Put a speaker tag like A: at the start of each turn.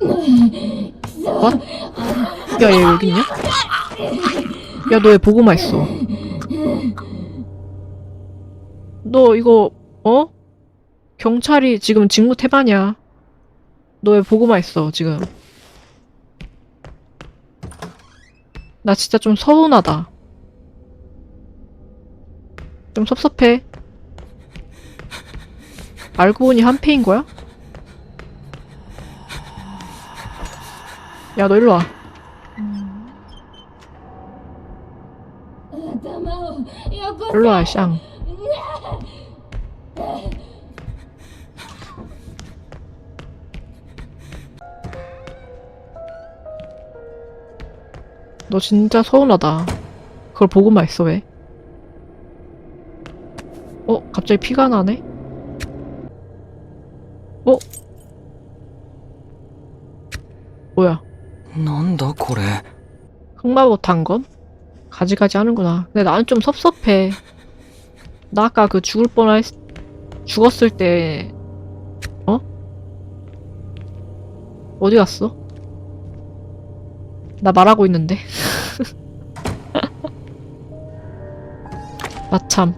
A: 뭐? 야, 얘 여기 있냐? 야, 너 왜 보고만 있어? 너 이거, 어? 경찰이 지금 직무 태반이야. 너 왜 보고만 있어, 지금? 나 진짜 좀 서운하다. 좀 섭섭해. 알고 보니 한패인 거야? 야 너 일로 와. 일로 와 샹. 너 진짜 서운하다. 그걸 보고만 있어 왜? 어? 갑자기 피가 나네? 어? 뭐야?
B: なんだこれ
A: 흑마법 단검? 가지가지 하는구나. 근데 나는 좀 섭섭해. 나 아까 그 죽을 뻔할, 죽었을 때, 어? 어디 갔어? 나 말하고 있는데. 마참.